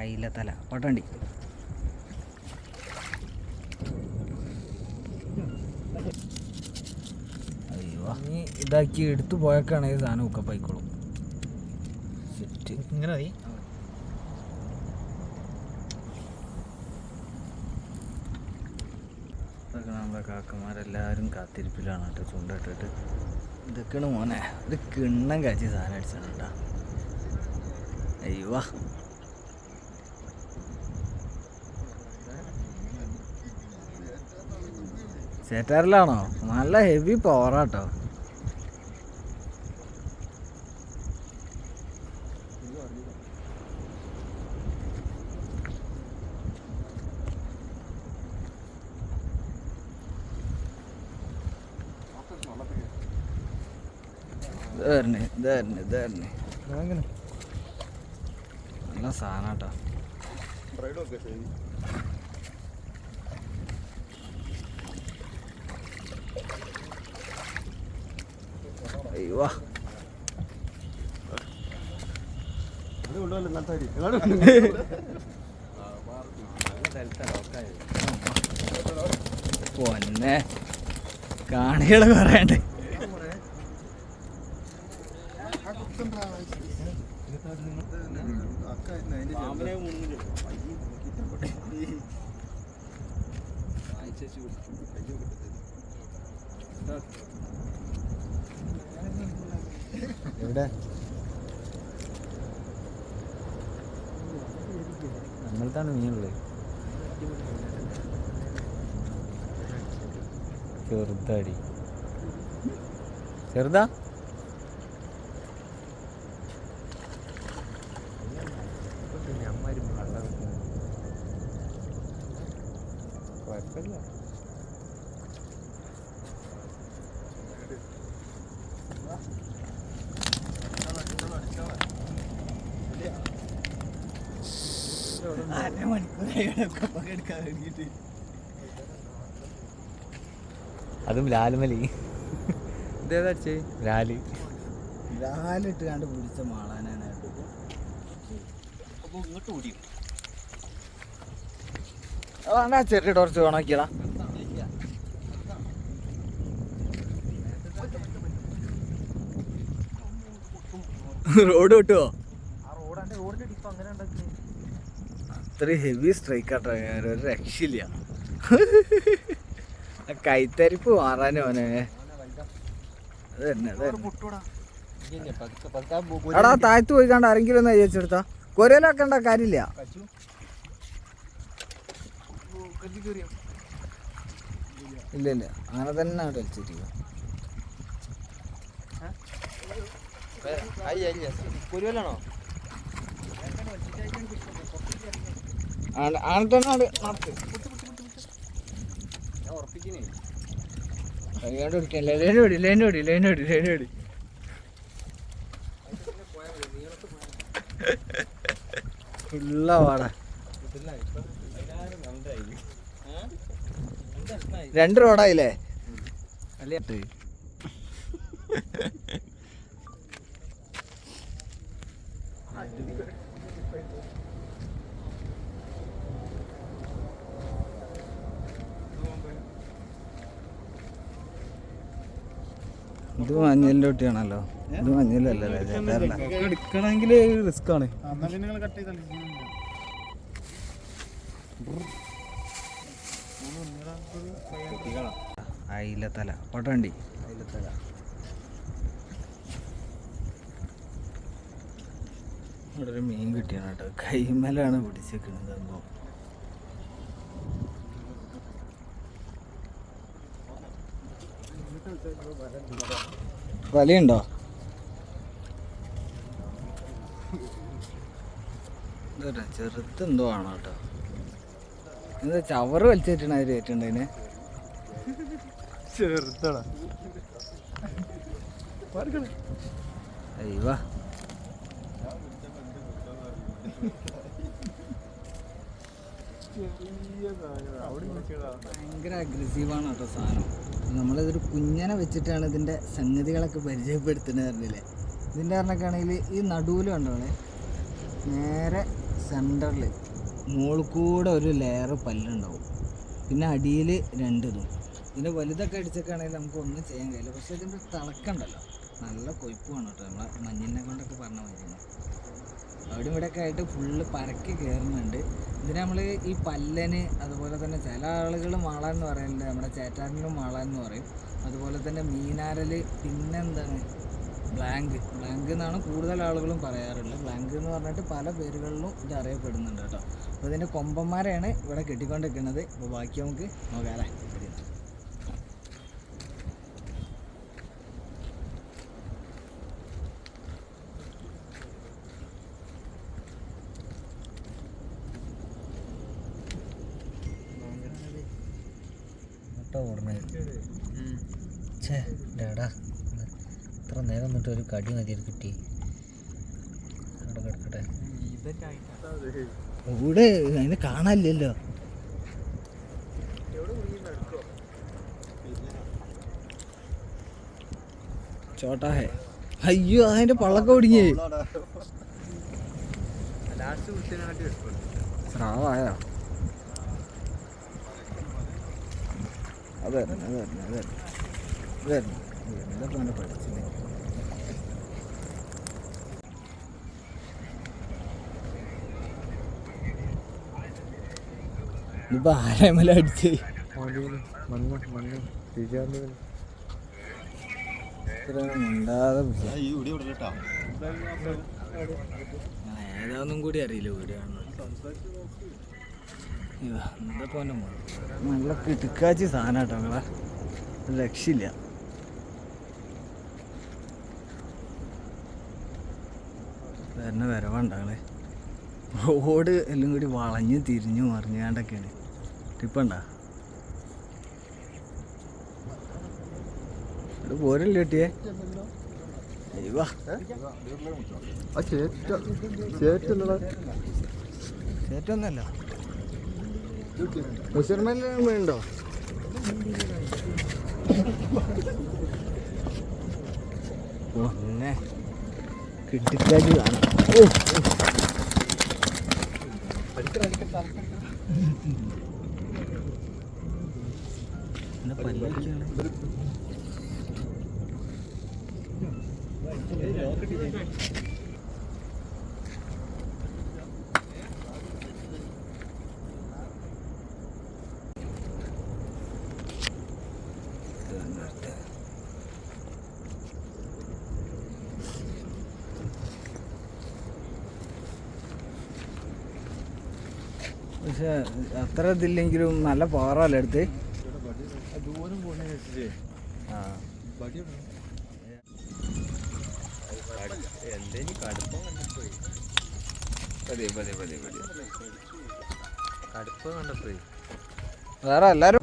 അയിലത്തല. ഓട്ടണ്ടി അയ്യോ. നീ ഇതാക്കി എടുത്തു പോയേക്കാണെങ്കിൽ സാധനം ഒക്കെ പോയിക്കോളും. സെറ്റ് ഇങ്ങനെ മതി. ഇതൊക്കെ നമ്മുടെ കാക്കമാരെല്ലാവരും കാത്തിരിപ്പിലാണ് കേട്ടോ ചൂണ്ടിട്ടിട്ട് ഇതൊക്കെയാണ് മോനെ. ഇത് കിണ്ണം കാച്ചി സാധനം അടിച്ചാണ് കേട്ടോ. അയ്യോ. ചേറ്റാറിലാണോ നല്ല ഹെവി പവറാട്ടോ ഇതന്നെ ഇതന്നെ ഇതന്നെ നല്ല സാധനം കേട്ടോ അയ്യോ പൊന്നെ. കാണികൾ പറയണ്ടേ. എവിടെ നമ്മളത്താണ് മീനുള്ളത് ചെറുതാടി. ചെറുതാ? കുഴപ്പമില്ല. അതും ലാലുമലി ഇതേതാ അടിച്ചേ? ലാൽ. രാലിട്ട് കണ്ട് പിടിച്ച മാളാനാണ് അതാണ്ടാ ചെറിയ ടോർച്ച് ഓണാക്കിയടാ റോഡ് കിട്ടുമോ അത്ര ഹെവി സ്ട്രൈക്ക് ആട്ടോ. ഒരു രക്ഷയില്ല. കൈത്തരിപ്പ് തന്നെ എടാ താഴ്ത്തു പോയി കണ്ട് ആരെങ്കിലും ഒന്ന് അയച്ചെടുത്താ കൊരയിലാക്കണ്ട കാര്യമില്ല. ഇല്ല ഇല്ല. അങ്ങനെ തന്നെ കളിച്ചിരിക്കുക വലിച്ചിരിക്കുക രണ്ട് റോഡായില്ലേ? അല്ലേ? ഇത് ഒട്ടിയാണല്ലോ ഇത് എടുക്കണമെങ്കിൽ റിസ്ക് ആണ്. അയിലത്തല. ഓട്ടണ്ടി ഇവിടെ ഒരു മീൻ കിട്ടിയാണ് കേട്ടോ. കൈമലാണ് പിടിച്ചേക്കുന്നത് സംഭവം വലയുണ്ടോ? ചെറുത്ത് എന്തോ ആണോ കേട്ടോ. എന്താ ചവറ് വലിച്ചിട്ടാണ് അതിൽ ഏറ്റുണ്ടതിന് ചെറുതാടാ അയ്യോ. ഭയങ്കര അഗ്രസീവാണ് കേട്ടോ സാധനം? നമ്മളിതൊരു കുഞ്ഞനെ വെച്ചിട്ടാണ് ഇതിന്റെ സംഗതികളൊക്കെ പരിചയപ്പെടുത്തുന്നത് പറഞ്ഞില്ലേ? ഇതിന്റെ കാരണമൊക്കെ ആണെങ്കിൽ ഈ നടുവിൽ കണ്ടോളെ? നേരെ സെന്ററിൽ മുകളിൽ ഒരു ലെയർ പല്ലുണ്ടാവും. പിന്നെ അടിയിൽ രണ്ടിതും. ഇതിന്റെ വലുതൊക്കെ അടിച്ചൊക്കെയാണെങ്കിൽ നമുക്ക് ഒന്നും ചെയ്യാൻ കഴിയില്ല. പക്ഷേ ഇതിന്റെ തിളക്കമുണ്ടല്ലോ നല്ല കൊയ്പ്പാണ് കേട്ടോ. നമ്മളെ മഞ്ഞിനെ കൊണ്ടൊക്കെ പറഞ്ഞ മഞ്ഞാണ് അവിടെ ഇവിടെയൊക്കെ ആയിട്ട് ഫുള്ള് പരക്കി കയറുന്നുണ്ട് ഇതിന് നമ്മൾ ഈ പല്ലന് അതുപോലെ തന്നെ ചില ആളുകൾ മാള എന്ന് പറയുന്നുണ്ട് നമ്മുടെ ചേറ്റാറിനും മാള എന്ന് പറയും. അതുപോലെ തന്നെ മീനാരൽ പിന്നെന്താണ്? ബ്ലാങ്ക് ബ്ലാങ്ക് എന്നാണ് കൂടുതൽ ആളുകളും പറയാറുള്ളത്. ബ്ലാങ്ക് എന്ന് പറഞ്ഞിട്ട് പല പേരുകളിലും ഇത് അറിയപ്പെടുന്നുണ്ട് കേട്ടോ. അപ്പോൾ ഇതിന്റെ കൊമ്പന്മാരെയാണ് ഇവിടെ കെട്ടിക്കൊണ്ടിരിക്കുന്നത്. അപ്പോൾ ബാക്കി നമുക്ക് നോക്കാം ശരി. ഓർമ്മ ഛേ ഡാടാ ഇത്ര നേരം എന്നിട്ട് ഒരു കടി മതി കിട്ടി. അവിടെ കിടക്കട്ടെ. ഇവിടെ അതിനെ കാണാനില്ലല്ലോ. ചോട്ടാ ഹേ. അയ്യോ അതിന്റെ പള്ളക്ക ഒടിഞ്ഞേ. സ്രാവായോ? അതെ അതെ അതെ അതെ എന്താ പോലെ പഠിച്ചില്ലേ? ഇപ്പൊ ആരേമല അടിച്ച്? ഏതാന്നും കൂടി അറിയില്ല എന്താ നല്ല കിടുക്കാച്ചി സാധനം കേട്ടോ നിങ്ങളെ. രക്ഷയില്ല. വരുന്ന വരവുണ്ടാങ്ങളെ റോഡ് എല്ലാം കൂടി വളഞ്ഞ് തിരിഞ്ഞു മറിഞ്ഞാണ്ടൊക്കെയാണ് ടിപ്പണ്ട ഇവിടെ പോരല്ലേ കിട്ടിയേ? അയ്യോ ചേറ്റൊന്നല്ല മുസൽമാനിൽ വീണ്ടോ പിന്നെ കിട്ടിക്കാജ് കാണാം. ഓ എന്നെ പല്ലൊക്കെയാണ് പക്ഷെ അത്ര ഇതില്ലെങ്കിലും നല്ല പവറല്ലേ എടുത്ത്? വേറെ എല്ലാരും